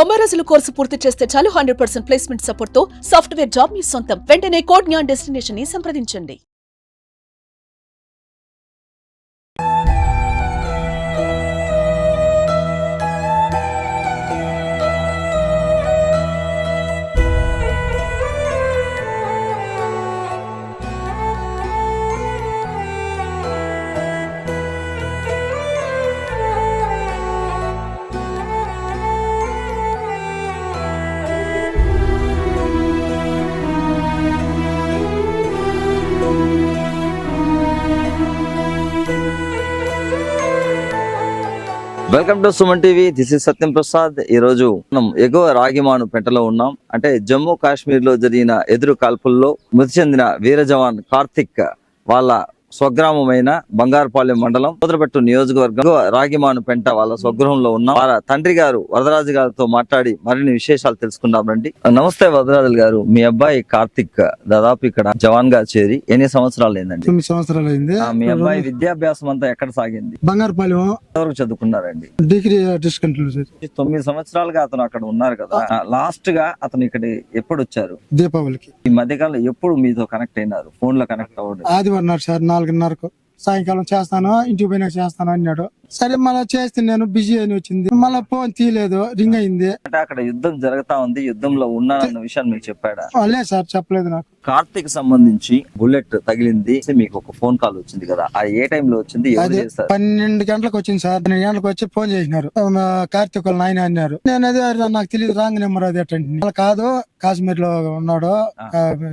తొంభై రోజుల కోర్సు పూర్తి చేస్తే చాలు హండ్రెడ్ పర్సెంట్ ప్లేస్మెంట్ సపోర్ట్తో సాఫ్ట్వేర్ జాబ్ మీ సొంతం. వెంటనే కోడ్ జ్ఞాన్ డెస్టినేషన్ని సంప్రదించండి. Welcome to Suman TV. This is Satyam Prasad. ఈ రోజు మనం ఎగువ రాగిమాను పెంటలో ఉన్నాం. అంటే జమ్మూ కాశ్మీర్లో జరిగిన ఎదురు కాల్పుల్లో మృతి చెందిన వీర జవాన్ కార్తిక్ వాళ్ళ స్వగ్రామమైన బంగారుపాలెం మండలం ముద్రపెట్టు నియోజకవర్గం రాగిమాను పెంట వాళ్ళ స్వగృహంలో ఉన్నాం. వాళ్ళ తండ్రి గారు వరదరాజు గారితో మాట్లాడి మరిన్ని విశేషాలు తెలుసుకుందాం రండి. నమస్తే వరదరాజు గారు. మీ అబ్బాయి కార్తిక్ దాదాపు ఇక్కడ జవాన్గా చేరి ఎన్ని సంవత్సరాలు అయిందండి? తొమ్మిది సంవత్సరాలు అయింది. మీ అబ్బాయి విద్యాభ్యాసం అంతా ఎక్కడ సాగింది? బంగారుపాలెం. చదువుకున్నారండి? డిగ్రీ తొమ్మిది సంవత్సరాలుగా అతను అక్కడ ఉన్నారు కదా. లాస్ట్గా అతను ఇక్కడ ఎప్పుడు వచ్చారు దీపావళికి. ఈ మధ్యకాలంలో ఎప్పుడు మీతో కనెక్ట్ అయినారు? ఫోన్లో కనెక్ట్ అవ్వడం. ఆదివారం సార్ నాలుగున్నరకు. సాయంకాలం చేస్తాను ఇంటికి పోయినాక చేస్తాను అన్నాడు. సరే మళ్ళీ చేస్తే నేను బిజీ అని వచ్చింది. మళ్ళీ ఫోన్ తీయలేదు రింగ్ అయింది. అంటే అక్కడ యుద్ధం జరుగుతా ఉంది యుద్ధంలో ఉన్నానన్న విషయాన్ని మీకు చెప్పాడా? లేదు సార్ చెప్పలేదు నాకు. కార్తీక్ సంబంధించి బుల్లెట్ తగిలింది మీకు ఒక ఫోన్ కాల్ వచ్చింది కదా ఆ ఏ వచ్చింది ఎవరు అది చేశారు పన్నెండు గంటలకు వచ్చింది సార్ పన్నెండు గంటలకు వచ్చి ఫోన్ చేసినారు. ఆ, కార్తీక్ వాళ్ళ నాయన అన్నారు. నేను అదే "అరే, నాకు తెలియదు రాంగ్ నెంబర్ అది అటండి మళ్ళీ కాదు కాశ్మీర్లో ఉన్నాడు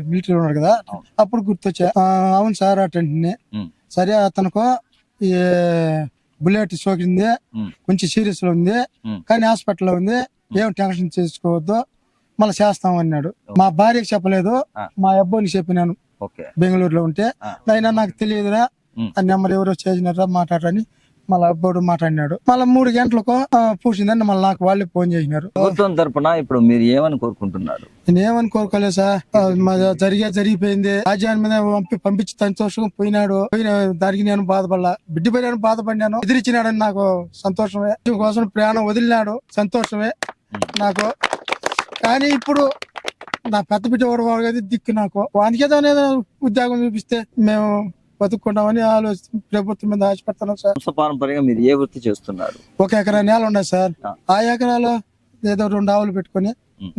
మిలిటరీ ఉన్నాడు కదా అవును. అప్పుడు గుర్తొచ్చా "ఆ, అవును సార్ అటండి ఉమ్. సరే అతనుకు ఈ బుల్లెట్ సోకింది. కొంచెం సీరియస్లో ఉంది. కానీ హాస్పిటల్లో ఉంది ఏం టెన్షన్ చేసుకోవద్దు మళ్ళీ చేస్తాం అన్నాడు మా భార్యకి చెప్పలేదు. మా అబ్బాయికి చెప్పినాను బెంగళూరులో ఉంటే. అయినా నాకు తెలియదురా. ఆ నెంబర్ ఎవరో చేసినారా మాట్లాడని మళ్ళీ అబ్బాడు మాట్లాడినాడు. మళ్ళీ మూడు గంటలకు పూసిందని మళ్ళీ నాకు వాళ్ళే ఫోన్ చేసినారు. ప్రభుత్వం తరపున ఇప్పుడు మీరు ఏమని కోరుకుంటున్నారు? నేను ఏమని కోరుకోలేదు సార్. జరిగే జరిగిపోయింది. రాజ్యాన్ని మీద పంపి పంపించి సంతోషంగా పోయినాడు. పోయిన దానికి నేను బాధపడలా. బిడ్డ పోయినాడు బాధపడినాను. ఎదిరించినాడని నాకు సంతోషమే. కోసం ప్రాణం వదిలినాడు. సంతోషమే నాకు. కానీ ఇప్పుడు నా పెద్ద బిడ్డ వాడు దిక్కు నాకు. వానికి ఏదైనా ఉద్యోగం చూపిస్తే మేము బతుక్కుంటామని ఆలోచి ప్రభుత్వం మీద ఆశపడుతున్నాం సార్ వంశపారంపర్యంగా మీరు ఏ వృత్తి చేస్తున్నారు ఒక ఎకరా నేల ఉన్నది సార్ ఆ. ఎకరాలో ఏదో రెండు ఆవులు పెట్టుకొని.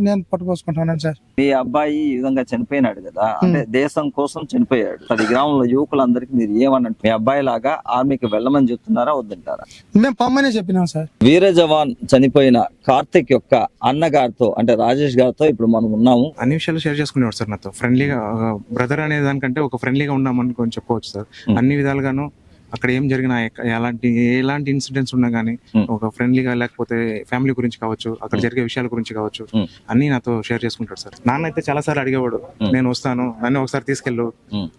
నేను పట్టుకోసుకుంటున్నాను సార్. మీ అబ్బాయి ఈ విధంగా చనిపోయినాడు కదా అంటే దేశం కోసం చనిపోయాడు. అది గ్రామంలో యువకులందరికీ మీరు ఏమనంటే మీ అబ్బాయి లాగా ఆర్మీకి వెళ్ళమని చెప్తున్నారా వద్దంటారా? మేము పమ్మనే చెప్పినాం సార్. వీర జవాన్ చనిపోయిన కార్తిక్ యొక్క అన్నగారితో అంటే రాజేష్ గారితో ఇప్పుడు మనం ఉన్నాము. అన్ని విషయాలు షేర్ చేసుకునేవాడు సార్ నాతో. ఫ్రెండ్లీగా బ్రదర్ అనే దానికంటే ఒక ఫ్రెండ్లీగా ఉన్నామని కొంచెం చెప్పవచ్చు సార్. అన్ని విధాలుగాను అక్కడ ఏం జరిగినా ఎలాంటి ఎలాంటి ఇన్సిడెంట్స్ ఉన్నా గానీ Hmm. ఒక ఫ్రెండ్లీగా లేకపోతే ఫ్యామిలీ గురించి కావచ్చు అక్కడ. జరిగే విషయాల గురించి కావచ్చు. అన్ని నాతో షేర్ చేసుకుంటాడు సార్ నాన్న అయితే చాలా సార్లు అడిగేవాడు. నేను వస్తాను నన్ను ఒకసారి తీసుకెళ్ళు.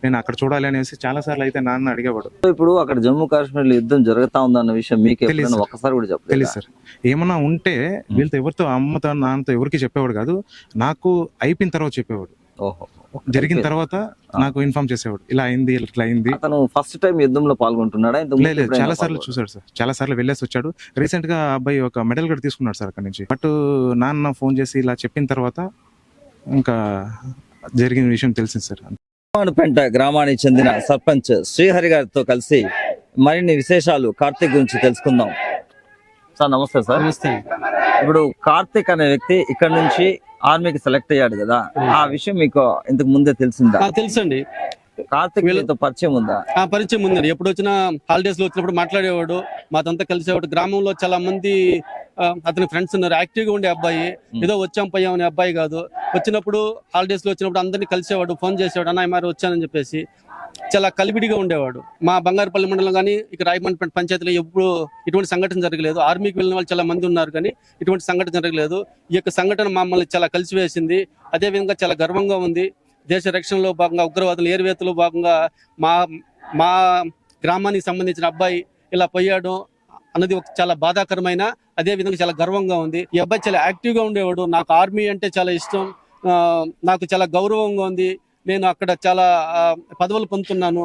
నేను అక్కడ చూడాలి అనేసి చాలా సార్లు అయితే నాన్న అడిగేవాడు ఇప్పుడు అక్కడ జమ్మూ కాశ్మీర్లో యుద్ధం జరుగుతా ఉందన్న విషయం మీకు తెలీదు ఎప్పుడైనా సార్. ఒక్కసారి కూడా చెప్పలేదు తెలియదు సార్ ఏమన్నా ఉంటే వీళ్ళతో ఎవరితో అమ్మతో నాన్నతో ఎవరికి చెప్పేవాడు కాదు నాకు అయిపోయిన తర్వాత చెప్పేవాడు ఓహో జరిగిన తర్వాత నాకు ఇన్ఫార్మ్ చేసేవాడు. ఇలా అయింది ఇట్లా అయింది. అతను ఫస్ట్ టైం యుద్ధంలో పాల్గొంటున్నాడా? లేదు చాలా సార్లు? చూసాడు సార్. చాలా సార్లు వెళ్ళేసి వచ్చాడు. రీసెంట్గా అబ్బాయి ఒక మెడల్ కూడా తీసుకున్నాడు సార్ అక్కడ నుంచి. బట్ నాన్న ఫోన్ చేసి ఇలా చెప్పిన తర్వాత ఇంకా జరిగిన విషయం తెలిసింది సార్. పెంట గ్రామానికి చెందిన సర్పంచ్ శ్రీహరి గారితో కలిసి మరిన్ని విశేషాలు కార్తీక్ గురించి తెలుసుకుందాం. సార్ నమస్తే సార్. నమస్తే. ఇప్పుడు కార్తీక్ అనే వ్యక్తి ఇక్కడ నుంచి ఆర్మీకి సెలెక్ట్ అయ్యాడు కదా. ఆ విషయం మీకు ఇంతకు ముందే తెలిసిందా? తెలుసండి. కార్తీక్ పరిచయం ఉందా? ఆ పరిచయం ఉందండి. ఎప్పుడు వచ్చినా హాలిడేస్లో వచ్చినప్పుడు మాట్లాడేవాడు. మాతంతా కలిసేవాడు. గ్రామంలో చాలా మంది అతని ఫ్రెండ్స్ ఉన్నారు. యాక్టివ్గా ఉండే అబ్బాయి. ఏదో వచ్చాం పోయాం అనే అబ్బాయి కాదు. వచ్చినప్పుడు హాలిడేస్లో వచ్చినప్పుడు అందరినీ కలిసేవాడు. ఫోన్ చేసేవాడు. అన్నయ్య మరి వచ్చానని చెప్పేసి చాలా కలివిడిగా ఉండేవాడు. మా బంగారుపల్లి మండలం కానీ ఇక రాయమండ్రి పంచాయతీలో ఎప్పుడు ఇటువంటి సంఘటన జరగలేదు. ఆర్మీకి వెళ్ళిన వాళ్ళు చాలా మంది ఉన్నారు కానీ ఇటువంటి సంఘటన జరగలేదు. ఈ యొక్క సంఘటన మమ్మల్ని చాలా కలిసివేసింది. అదేవిధంగా చాలా గర్వంగా ఉంది. దేశ రక్షణలో భాగంగా ఉగ్రవాదులు ఏరువేతలో భాగంగా మా మా గ్రామానికి సంబంధించిన అబ్బాయి ఇలా పోయాడు అన్నది ఒక చాలా బాధాకరమైన అదే విధంగా చాలా గర్వంగా ఉంది. ఈ అబ్బాయి చాలా యాక్టివ్గా ఉండేవాడు. నాకు ఆర్మీ అంటే చాలా ఇష్టం. నాకు చాలా గౌరవంగా ఉంది. నేను అక్కడ చాలా పదవులు పొందుతున్నాను.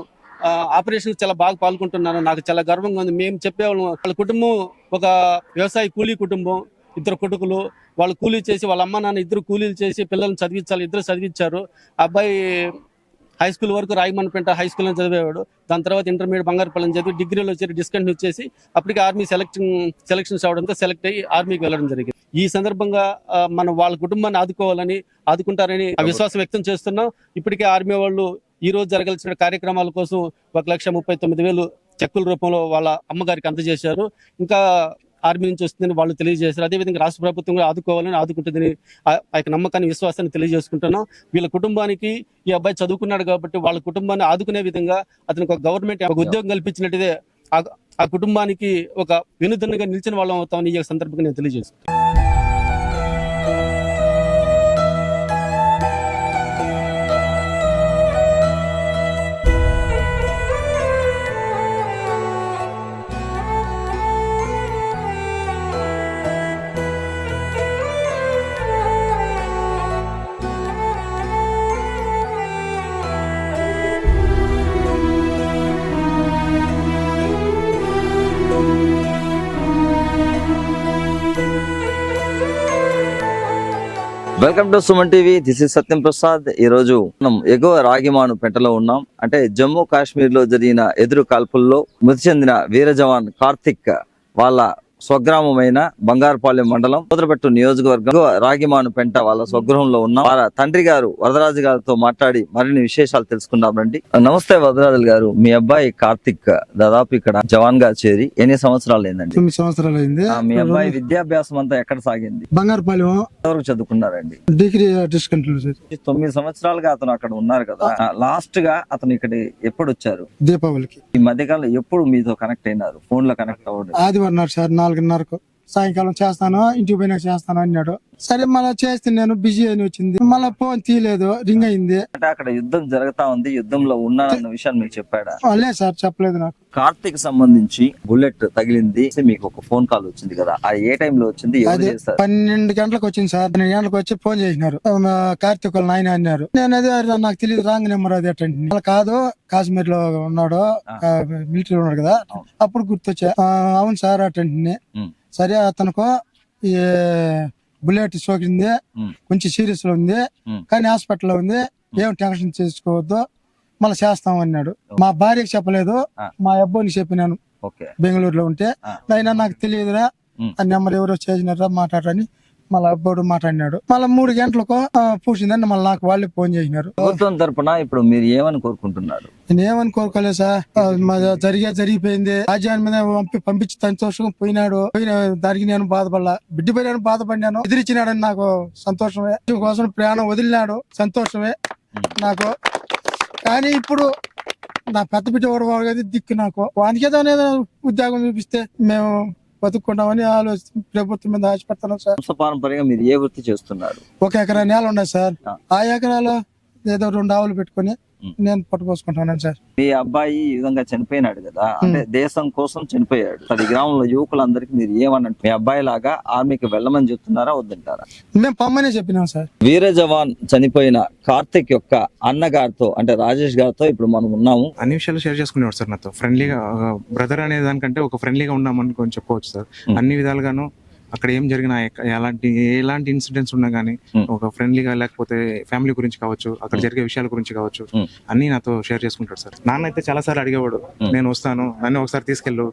ఆపరేషన్ చాలా బాగా పాల్గొంటున్నాను. నాకు చాలా గర్వంగా ఉంది. మేము చెప్పేవాళ్ళం వాళ్ళ కుటుంబం ఒక వ్యవసాయ కూలీ కుటుంబం ఇద్దరు కొడుకులు. వాళ్ళు కూలీ చేసి వాళ్ళ అమ్మ నాన్న ఇద్దరు కూలీలు చేసి పిల్లల్ని చదివించాలి ఇద్దరు చదివించారు. ఆ అబ్బాయి హై స్కూల్ వరకు రాయమన్పేట హై స్కూల్లో చదివేవాడు. దాని తర్వాత ఇంటర్మీడియట్ బంగారుపల్లి చదివి డిగ్రీలో వచ్చి డిస్కంటిన్యూ చేసి అప్పటికి ఆర్మీ సెలెక్షన్ సెలెక్షన్స్ అవడంతో సెలెక్ట్ అయ్యి ఆర్మీకి వెళ్ళడం జరిగింది. ఈ సందర్భంగా మనం వాళ్ళ కుటుంబాన్ని ఆదుకోవాలని ఆదుకుంటారని విశ్వాసం వ్యక్తం చేస్తున్నాం. ఇప్పటికే ఆర్మీ వాళ్ళు ఈ రోజు జరగాల్సిన కార్యక్రమాల కోసం ఒక లక్ష ముప్పై తొమ్మిది వేలు చెక్కుల రూపంలో వాళ్ళ అమ్మగారికి అందజేశారు. ఇంకా ఆర్మీ నుంచి వస్తుందని వాళ్ళు తెలియజేశారు. అదేవిధంగా రాష్ట్ర ప్రభుత్వం కూడా ఆదుకోవాలని ఆదుకుంటుందని ఆ యొక్క నమ్మకాన్ని విశ్వాసాన్ని తెలియజేసుకుంటున్నాం. వీళ్ళ కుటుంబానికి ఈ అబ్బాయి చదువుకున్నాడు కాబట్టి వాళ్ళ కుటుంబాన్ని ఆదుకునే విధంగా అతనికి ఒక గవర్నమెంట్ ఒక ఉద్యోగం కల్పించినట్టుదే ఆ- కుటుంబానికి ఒక వెనుదన్నుగా నిలిచిన వాళ్ళం అవుతామని ఈ సందర్భంగా నేను తెలియజేస్తున్నాను welcome to Suman TV. This is Satyam Prasad. ఈ రోజు మనం ఎగువ రాగిమాను పెంటలో ఉన్నాం. అంటే జమ్మూ కాశ్మీర్లో జరిగిన ఎదురు కాల్పుల్లో మృతి చెందిన వీర జవాన్ కార్తిక్ వాళ్ళ స్వగ్రామమైన బంగారుపాలెం మండలం ముద్రపెట్టు నియోజకవర్గం రాగిమాను పెంట వాళ్ళ స్వగృహంలో ఉన్నాం. వాళ్ళ తండ్రి గారు వరదరాజు గారితో మాట్లాడి మరిన్ని విశేషాలు తెలుసుకుందాం రండి. నమస్తే వరదరాజు గారు. మీ అబ్బాయి కార్తిక్ దాదాపు ఇక్కడ జవాన్గా చేరి ఎన్ని సంవత్సరాలు అయిందండి? తొమ్మిది సంవత్సరాలు అయింది. మీ అబ్బాయి విద్యాభ్యాసం అంతా ఎక్కడ సాగింది? బంగారుపాలెం. ఎంతవరకు చదువుకున్నారండి? డిగ్రీ తొమ్మిది సంవత్సరాలుగా అతను అక్కడ ఉన్నారు కదా. లాస్ట్గా అతను ఇక్కడ ఎప్పుడు వచ్చారు దీపావళికి. ఈ మధ్యకాలంలో ఎప్పుడు మీతో కనెక్ట్ అయినారు? ఫోన్లో కనెక్ట్ అవ్వడం. ఆదివారం నాడు సార్ నాలుగున్నరకు సాయంకాలం చేస్తాను ఇంటికి పోయినాక చేస్తాను అన్నాడు. సరే మళ్ళీ చేస్తే నేను బిజీ అని వచ్చింది. మళ్ళీ ఫోన్ తీయలేదు రింగ్ అయింది. అంటే అక్కడ యుద్ధం జరుగుతా ఉంది యుద్ధంలో ఉన్నానన్న విషయాన్ని మీకు చెప్పాడా? లేదు సార్ చెప్పలేదు నాకు. కార్తిక్ సంబంధించి బుల్లెట్ తగిలింది మీకు ఒక ఫోన్ కాల్ వచ్చింది కదా ఆ ఏ time లో వచ్చింది ఎవరు అదే చేశారు? పన్నెండు గంటలకు వచ్చింది సార్ పన్నెండు గంటలకు వచ్చి ఫోన్ చేసినారు. ఆ, కార్తీక్ వాళ్ళ నాయన అన్నారు. నేను అదే "అరే, నాకు తెలియదు రాంగ్ నెంబర్ అది అటండి అలా కాదు కాశ్మీర్లో ఉన్నాడు మిలిటరీ ఉన్నాడు కదా. అప్పుడు గుర్తొచ్చా? "ఆ, అవును సార్ అటండి ఉమ్. సరే అతనుకు ఈ బుల్లెట్ సోకింది. కొంచెం సీరియస్లో ఉంది. కానీ హాస్పిటల్లో ఉంది ఏం టెన్షన్ చేసుకోవద్దు మళ్ళీ చేస్తాం అన్నాడు మా భార్యకి చెప్పలేదు. మా అబ్బాయికి చెప్పినాను బెంగళూరులో ఉంటే. అయినా నాకు తెలియదురా. ఆ నెంబర్ ఎవరో చేసినారా మాట్లాడరని మళ్ళీ అబ్బాడు మాట్లాడినాడు. మళ్ళీ మూడు గంటలకు పూసిందని మళ్ళీ నాకు వాళ్ళు ఫోన్ చేసినారు. ప్రభుత్వం తరపున ఇప్పుడు మీరు ఏమని కోరుకుంటున్నారు? నేను ఏమని కోరుకోలేదు సార్ జరిగే జరిగిపోయింది. రాజ్యాన్ని మీద పంపి పంపించి సంతోషం పోయినాడు. పోయిన దానికి నేను బాధపడలా. బిడ్డ పోయినాను బాధపడినాను. ఎదిరించినాడని నాకు సంతోషమే. కోసం ప్రాణం వదిలినాడు. సంతోషమే. నాకు. కానీ ఇప్పుడు నా పెద్ద బిడ్డ కదా దిక్కు నాకు. వానికి ఏదో ఏదో ఉద్యోగం చూపిస్తే మేము బతుక్కుంటామని ఆలోచి ప్రభుత్వం మీద ఆశపడుతున్నాం సార్ పారంపర్యంగా మీరు ఏ వృత్తి చేస్తున్నారు ఒక ఎకరా నేల ఉన్నాయి సార్ ఆ. ఎకరాలో ఏదో రెండు ఆవులు పెట్టుకొని. నేను పట్టుకోసుకుంటున్నాను సార్. మీ అబ్బాయి ఈ విధంగా చనిపోయినాడు కదా అంటే దేశం కోసం చనిపోయాడు. అది గ్రామంలో యువకులందరికీ మీరు ఏమనంటే మీ అబ్బాయి లాగా ఆర్మీకి వెళ్ళమని చెప్తున్నారా వద్దంటారా? మేము పమ్మనే చెప్పినాం సార్. వీర జవాన్ చనిపోయిన కార్తిక్ యొక్క అన్నగారితో అంటే రాజేష్ గారితో ఇప్పుడు మనం ఉన్నాము. అన్ని విషయాలు షేర్ చేసుకునేవాడు సార్ నాతో. ఫ్రెండ్లీగా బ్రదర్ అనే దానికంటే ఒక ఫ్రెండ్లీగా ఉన్నామని కొంచెం చెప్పవచ్చు సార్. అన్ని విధాలుగాను అక్కడ ఏం జరిగినా ఎలాంటి ఎలాంటి ఇన్సిడెంట్స్ ఉన్నా గానీ Hmm. ఒక ఫ్రెండ్లీగా లేకపోతే ఫ్యామిలీ గురించి కావచ్చు అక్కడ. జరిగే విషయాల గురించి కావచ్చు. అన్ని నాతో షేర్ చేసుకుంటాడు సార్ నాన్న అయితే చాలా సార్లు అడిగేవాడు. నేను వస్తాను నన్ను ఒకసారి తీసుకెళ్ళు.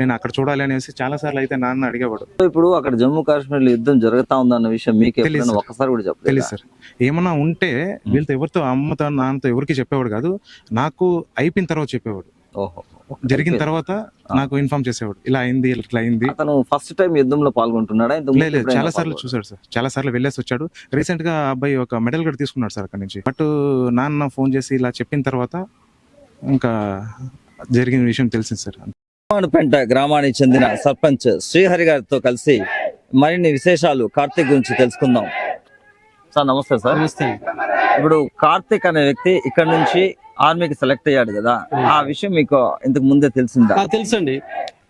నేను అక్కడ చూడాలి అనేసి చాలా సార్లు అయితే నాన్న అడిగేవాడు ఇప్పుడు అక్కడ జమ్మూ కాశ్మీర్లో యుద్ధం జరుగుతా ఉందన్న విషయం మీకు తెలీదు ఎప్పుడైనా సార్. ఒక్కసారి కూడా చెప్పలేదు తెలియదు సార్ ఏమన్నా ఉంటే వీళ్ళతో ఎవరితో అమ్మతో నాన్నతో ఎవరికి చెప్పేవాడు కాదు నాకు అయిపోయిన తర్వాత చెప్పేవాడు ఓహో జరిగిన తర్వాత నాకు ఇన్ఫార్మ్ చేసేవాడు. ఇలా అయింది ఇట్లా అయింది. అతను ఫస్ట్ టైం యుద్ధంలో పాల్గొంటున్నాడా? లేదు చాలా సార్లు? చూసాడు సార్. చాలా సార్లు వెళ్ళేసి వచ్చాడు. రీసెంట్గా అబ్బాయి ఒక మెడల్ కూడా తీసుకున్నాడు సార్ అక్కడ నుంచి. బట్ నాన్న ఫోన్ చేసి ఇలా చెప్పిన తర్వాత ఇంకా జరిగిన విషయం తెలిసింది సార్. పెంట గ్రామానికి చెందిన సర్పంచ్ శ్రీహరి గారితో కలిసి మరిన్ని విశేషాలు కార్తీక్ గురించి తెలుసుకుందాం. సార్ నమస్తే సార్. నమస్తే. ఇప్పుడు కార్తీక్ అనే వ్యక్తి ఇక్కడ నుంచి ఆర్మీకి సెలెక్ట్ అయ్యాడు కదా. ఆ విషయం మీకు ఇంతకు ముందే తెలిసిందా? తెలుసండి.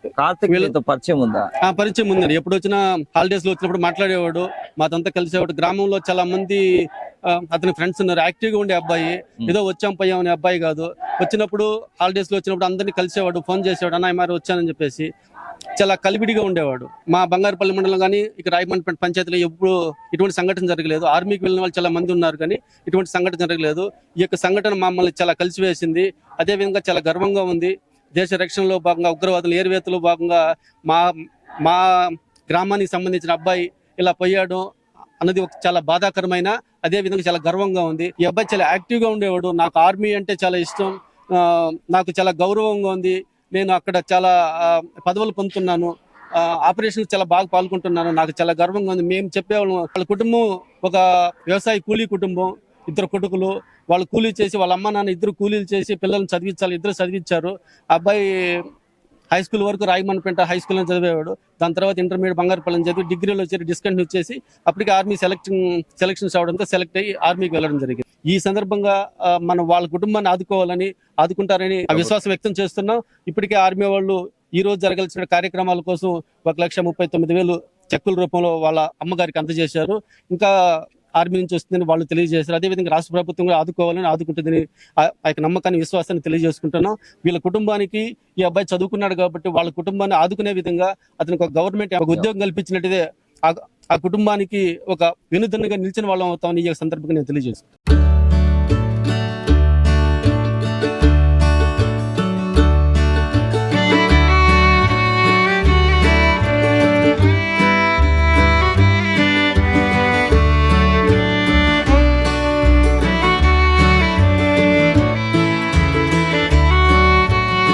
కార్తిక్ పరిచయం ఉందా? ఆ పరిచయం ఉందండి. ఎప్పుడు వచ్చినా హాలిడేస్లో వచ్చినప్పుడు మాట్లాడేవాడు. మాతంతా కలిసేవాడు. గ్రామంలో చాలా మంది అతని ఫ్రెండ్స్ ఉన్నారు. యాక్టివ్గా ఉండే అబ్బాయి. ఏదో వచ్చాం పోయాం అనే అబ్బాయి కాదు. వచ్చినప్పుడు హాలిడేస్లో వచ్చినప్పుడు అందరినీ కలిసేవాడు. ఫోన్ చేసేవాడు. అన్న మరి వచ్చానని చెప్పేసి. చాలా కలివిడిగా ఉండేవాడు. మా బంగారుపల్లి మండలం కానీ ఇక రాయమండ్రి పంచాయతీలో ఎప్పుడు ఇటువంటి సంఘటన జరగలేదు. ఆర్మీకి వెళ్ళిన వాళ్ళు చాలా మంది ఉన్నారు కానీ ఇటువంటి సంఘటన జరగలేదు. ఈ యొక్క సంఘటన మమ్మల్ని చాలా కలిసివేసింది. అదేవిధంగా చాలా గర్వంగా ఉంది. దేశ రక్షణలో భాగంగా ఉగ్రవాదులు ఏరువేతలో భాగంగా మా మా గ్రామానికి సంబంధించిన అబ్బాయి ఇలా పోయాడు అన్నది ఒక చాలా బాధాకరమైన అదే విధంగా చాలా గర్వంగా ఉంది. ఈ అబ్బాయి చాలా యాక్టివ్గా ఉండేవాడు. నాకు ఆర్మీ అంటే చాలా ఇష్టం. నాకు చాలా గౌరవంగా ఉంది. నేను అక్కడ చాలా పదవులు పొందుతున్నాను. ఆపరేషన్ చాలా బాగా పాల్గొంటున్నాను. నాకు చాలా గర్వంగా ఉంది. మేము చెప్పేవాళ్ళం వాళ్ళ కుటుంబం ఒక వ్యవసాయ కూలీ కుటుంబం. ఇద్దరు కొడుకులు వాళ్ళు కూలీ చేసి వాళ్ళ అమ్మ నాన్న ఇద్దరు కూలీలు చేసి పిల్లల్ని చదివించాలి ఇద్దరు చదివించారు. ఆ అబ్బాయి హై స్కూల్ వరకు రాయమన్పేట హై స్కూల్ అని చదివేవాడు. దాని తర్వాత ఇంటర్మీడియట్ బంగారుపల్లి చదివి డిగ్రీలో వచ్చి డిస్కంటిన్యూ చేసి అప్పటికి ఆర్మీ సెలెక్షన్ సెలక్షన్స్ అవడంతో సెలెక్ట్ అయ్యి ఆర్మీకి వెళ్ళడం జరిగింది. ఈ సందర్భంగా మనం వాళ్ళ కుటుంబాన్ని ఆదుకోవాలని ఆదుకుంటారని ఆ విశ్వాసం వ్యక్తం చేస్తున్నాం. ఇప్పటికే ఆర్మీ వాళ్ళు ఈ రోజు జరగాల్సిన కార్యక్రమాల కోసం ఒక లక్ష ముప్పై తొమ్మిది వేలు చెక్కుల రూపంలో వాళ్ళ అమ్మగారికి అందజేశారు. ఇంకా ఆర్మీ నుంచి వస్తుందని వాళ్ళు తెలియజేశారు. అదేవిధంగా రాష్ట్ర ప్రభుత్వం కూడా ఆదుకోవాలని ఆదుకుంటుందని ఆ యొక్క నమ్మకాన్ని విశ్వాసాన్ని తెలియజేసుకుంటున్నాం. వీళ్ళ కుటుంబానికి ఈ అబ్బాయి చదువుకున్నాడు కాబట్టి వాళ్ళ కుటుంబాన్ని ఆదుకునే విధంగా అతనికి ఒక గవర్నమెంట్ ఒక ఉద్యోగం కల్పించినట్టుదే ఆ- కుటుంబానికి ఒక వెనుదన్నుగా నిలిచిన వాళ్ళం అవుతామని ఈ సందర్భంగా నేను తెలియజేస్తాను